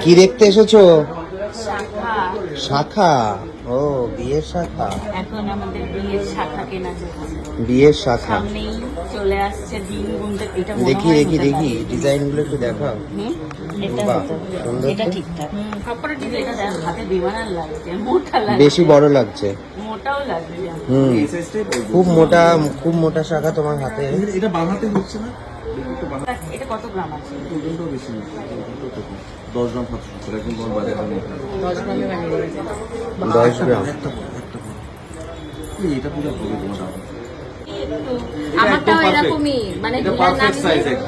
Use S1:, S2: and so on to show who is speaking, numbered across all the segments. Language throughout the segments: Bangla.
S1: কি দেখতে এসেছ?
S2: শাখা।
S1: শাখা? ও বিয়ের শাখা।
S2: এখন আমাদের বিয়ের শাখা কেনা চলছে
S1: বিয়ের শাখা।
S2: সামনেই চলে আসছে দিন গুনতে। এটা
S1: দেখি দেখি দেখি। ডিজাইনগুলো একটু দেখাও।
S2: এটা ঠিকঠাক। এটা হাতে বিমানার লাগছে। মোটা লাগছে।
S1: বেশি বড় লাগছে।
S2: মোটাও লাগছে।
S1: হুম। খুব মোটা খুব মোটা শাখা তোমার হাতে।
S3: এটা- বানাতে হচ্ছে না?
S2: এটা কত গ্রাম আছে?
S3: বেশি তো দশ গ্রাম সাতশো সত্তর এখন তোমার বাজারে
S2: দশ গ্রামে
S1: দশ গ্রাম?
S3: একটা বড়, একটা বড়। এই, এটা পুরো হবে তোমার
S4: আমারটাও এরকমই মানে।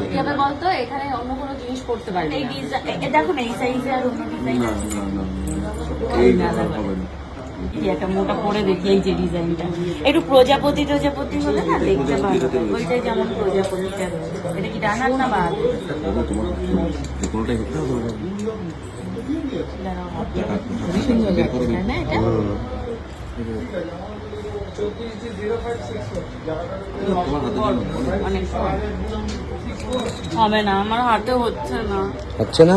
S4: কি হবে বলতো? এখানে অন্য কোনো জিনিস করতে পারবে
S2: দেখো না এই সাইজে আর অন্য ডিজাইন আছে?
S3: না, না, না। এই
S2: একটা মোটা পরে দেখি এই যে ডিজাইনটা। একটু প্রজাপতি প্রজাপতি হলে না দেখতে পারো ওইটাই যেমন প্রজাপতিটা এটা কি ডানার না বাদ
S3: হবে না
S2: আমার হাতে হচ্ছে না।
S1: হচ্ছে না?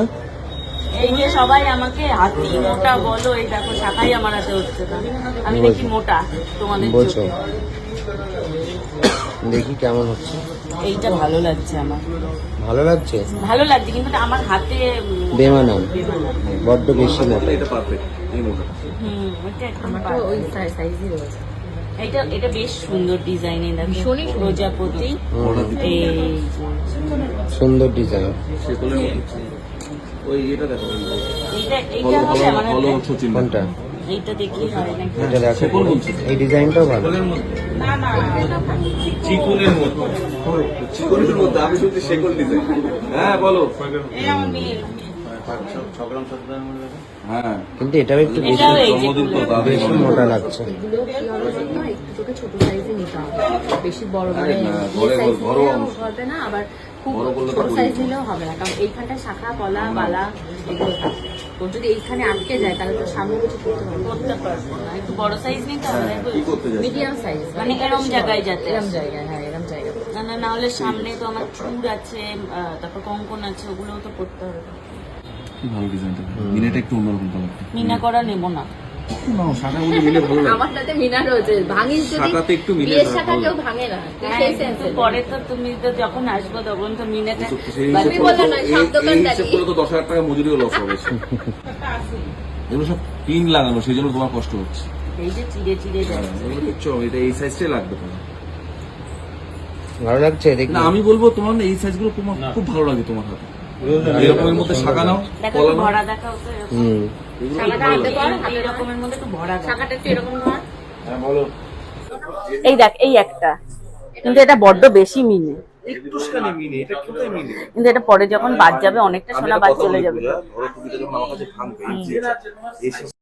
S2: এই যে সবাই আমাকে হাতি মোটা বলো এই দেখো শাখাই আমার হাতে হচ্ছে না। আমি দেখি মোটা তোমাদের চোখে।
S1: দেখি কেমন হচ্ছে।
S2: এইটা ভালো লাগছে আমার।
S1: ভালো লাগছে?
S2: ভালো লাগছে কিন্তু আমার হাতে
S1: বেমানান। বড্ড বেশি মোটা।
S3: এটা পারফেক্ট এই মোটা।
S2: হুম ওইটা একদম
S4: আমারটা
S2: পারফেক্ট।
S4: ওই সাইজই রয়েছে।
S2: এটা এটা বেশ সুন্দর ডিজাইনের
S4: ভীষণই সুন্দর।
S2: প্রজাপতি।
S1: সুন্দর ডিজাইন
S3: ওই এটা দেখো
S2: এইটা এইটা হবে
S3: হলো হলো
S2: হাতে?
S3: সচিন
S1: কোনটা?
S2: এইটা দেখি হয় নাকি?
S1: এটা দেখো এই ডিজাইনটাও ভালো।
S2: না না
S3: চিকুনের মধ্যে। চিকুনের মধ্যে আমি শুনছি শেকল ডিজাইন? হ্যাঁ বলো।
S2: এই আমার মেয়ের
S3: হ্যাঁ।
S1: কিন্তু এটাও একটু বেশি। বেশি মোটা লাগছে।
S4: এগুলো কি হবে বলতো একটু তোকে ছোট সাইজে নিতে হবে। বেশি বড় মানে। হবে না আবার খুব
S3: বড়
S4: ছোট সাইজ নিলেও হবে না কারণ এইখানটা শাখা কলা বালা এগুলো তোর যদি এইখানে আটকে যায় তাহলে তোর সামনে কিছু করতে হবে।
S2: করতে পারব না একটু বড় সাইজ নিতে হবে
S4: মিডিয়াম সাইজ
S2: মানে এরম জায়গায় যাতে
S4: এরম জায়গায় হ্যাঁ এরম জায়গায়।
S2: না না না হলে সামনে তো আমার চুর আছে তারপর কঙ্কন আছে ওগুলোও তো করতে হবে।
S3: কি ভালো ডিজাইনটা মিনেটা একটু অন্যরকম
S2: মিনা করা নেব না।
S3: না শাখা মধ্যে মিলে ভালো লাগে।
S4: আমারটাতে মিনা রয়েছে ভাঙিস যদি
S3: একটু
S4: বিয়ের শাখা কেউ ভাঙে না
S2: হ্যাঁ,
S4: সেই সেন্সে
S2: পরে তো তুমি তো যখন আসব তখন তো মিনাটা
S4: তুমি বললে না, সব
S3: এই- এই
S4: দোকানদারই।
S3: হিসেব করে তো দশ হাজার টাকা মজুরিও লস হবে এগুলো সব পিন লাগানো সেই জন্য তোমার কষ্ট হচ্ছে।
S2: এই যে চিড়ে চিড়ে
S3: হ্যাঁ, এটা এই সাইজটাই লাগবে তোমার।
S1: ভালো লাগছে
S3: না আমি বলব তোমার এই সাইজগুলো তোমার খুব ভালো লাগে তোমার হাতে। এরকমের মধ্যে শাখা নাও কলা।
S1: হুম।
S2: এই
S3: হ্যাঁ। বলো।
S2: এই দেখ এই একটা। কিন্তু এটা বড্ড বেশি মিনে
S3: একটুখানি মিনে এটা কোথায় মিনে
S2: কিন্তু এটা পরে যখন বাদ যাবে অনেকটা সোনা বাদ চলে যাবে।